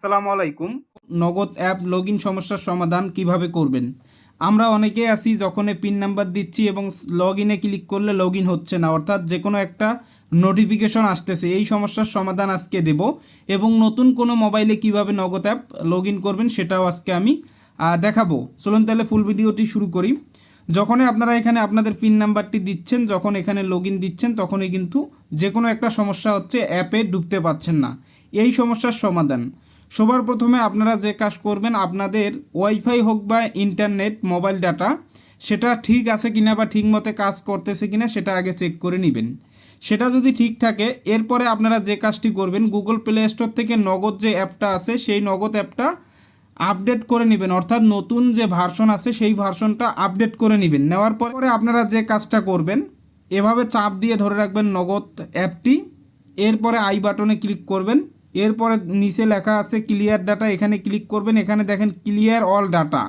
আসসালামু আলাইকুম। নগদ অ্যাপ লগ সমস্যার সমাধান কীভাবে করবেন? আমরা অনেকে আছি যখন পিন নাম্বার দিচ্ছি এবং লগ ইনে ক্লিক করলে লগ হচ্ছে না, অর্থাৎ যে কোনো একটা নোটিফিকেশন আসতেছে, এই সমস্যার সমাধান আজকে দেব। এবং নতুন কোনো মোবাইলে কীভাবে নগদ অ্যাপ লগ করবেন সেটাও আজকে আমি দেখাবো। চলুন তাহলে ফুল ভিডিওটি শুরু করি। যখনই আপনারা এখানে আপনাদের পিন নাম্বারটি দিচ্ছেন, যখন এখানে লগ দিচ্ছেন, তখনই কিন্তু যে কোনো একটা সমস্যা হচ্ছে অ্যাপে ঢুকতে পাচ্ছেন না। এই সমস্যার সমাধান। সবার প্রথমে আপনারা যে কাজ করবেন, আপনাদের ওয়াইফাই হোক বা ইন্টারনেট মোবাইল ডাটা সেটা ঠিক আছে কিনা বা ঠিক মতে কাজ করতেছে কিনা সেটা আগে চেক করে নেবেন। সেটা যদি ঠিক থাকে, এরপরে আপনারা যে কাজটি করবেন গুগল প্লে স্টোর থেকে নগদ যে অ্যাপটা আছে, সেই নগদ অ্যাপটা আপডেট করে নেবেন। অর্থাৎ নতুন যে ভার্সন আছে, সেই ভার্সনটা আপডেট করে নেবেন। নেওয়ার পরে আপনারা যে কাজটা করবেন, এভাবে চাপ দিয়ে ধরে রাখবেন নগদ অ্যাপটি। এরপরে আই বাটনে ক্লিক করবেন। এরপরে নিচে লেখা আছে ক্লিয়ার ডাটা এখানে ক্লিক করবেন, এখানে দেখেন ক্লিয়ার অল ডাটা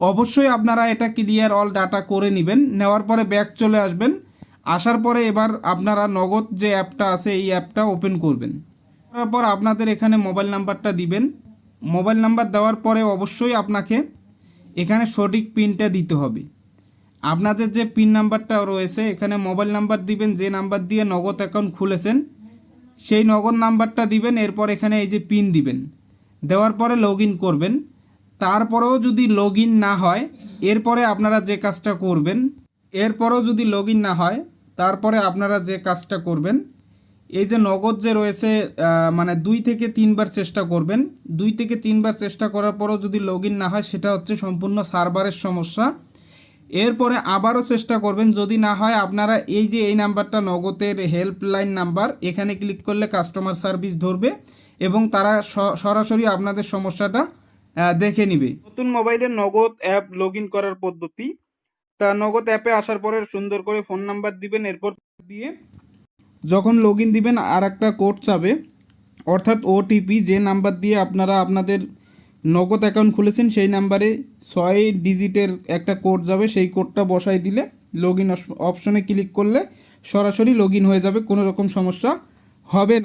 অবশ্যই আপনারা এটা ক্লিয়ার অল ডাটা করে নেবেন, নেওয়ার পরে ব্যাক চলে আসবেন, আসার পরে এবার আপনারা নগদ যে অ্যাপটা আছে, এই অ্যাপটা ওপেন করবেন। তারপর আপনাদের এখানে মোবাইল নাম্বারটা দিবেন। মোবাইল নাম্বার দেওয়ার পরে অবশ্যই আপনাকে এখানে সঠিক পিনটা দিতে হবে। আপনাদের যে পিন নাম্বারটা রয়েছে, এখানে মোবাইল নাম্বার দিবেন, যে নাম্বার দিয়ে নগদ অ্যাকাউন্ট খুলেছেন সেই নগদ নাম্বারটা দিবেন, এরপর এখানে এই যে পিন দিবেন। দেওয়ার পরে লগ করবেন। তারপরেও যদি লগ না হয়, এরপরে আপনারা যে কাজটা করবেন, এরপরেও যদি লগ না হয়, তারপরে আপনারা যে কাজটা করবেন, এই যে নগদ যে রয়েছে মানে দুই থেকে তিনবার চেষ্টা করবেন। দুই থেকে তিনবার চেষ্টা করার পরেও যদি লগ না হয়, সেটা হচ্ছে সম্পূর্ণ সার্ভারের সমস্যা। এরপরে আবারও চেষ্টা করবেন, যদি না হয় আপনারা এই যে এই নাম্বারটা নগদের হেল্পলাইন নাম্বার, এখানে ক্লিক করলে কাস্টমার সার্ভিস ধরবে এবং তারা সরাসরি আপনাদের সমস্যাটা দেখে নিবে। নতুন মোবাইলে নগদ অ্যাপ লগ করার পদ্ধতি। তা নগদ অ্যাপে আসার পরে সুন্দর করে ফোন নাম্বার দিবেন, এরপর দিয়ে যখন লগ দিবেন আর একটা কোড চাবে। অর্থাৎ ওটিপি যে নাম্বার দিয়ে আপনারা আপনাদের নগদ অ্যাকাউন্ট খুলেছেন, সেই নাম্বারে ছয় ডিজিটের একটা কোড যাবে, সেই কোডটা বসাই দিলে লগ ইন অপশনে ক্লিক করলে সরাসরি লগ হয়ে যাবে, কোনো রকম সমস্যা হবে